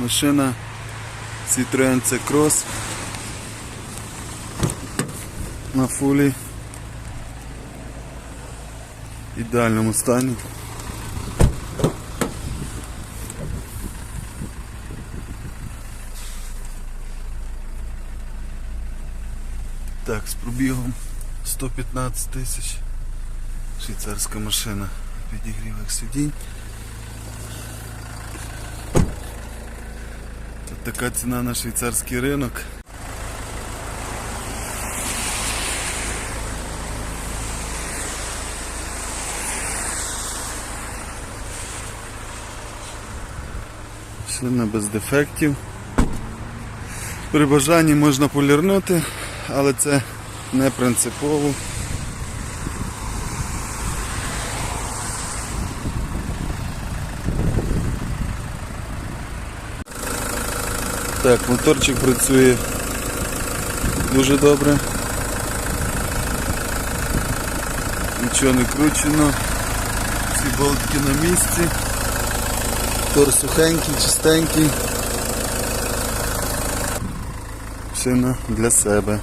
Машина Citroen C-Cross на фулі ідеальному стані. Так, з пробігом 115 тисяч. Швейцарська машина підігрівах сидінь. Така ціна на швейцарський ринок. Шина без дефектів. При бажанні можна полірнути, але це не принципово. Так, моторчик працює дуже добре. Нічого не кручено. Всі болтики на місці. Тор сухенький, чистенький. Шина для себе.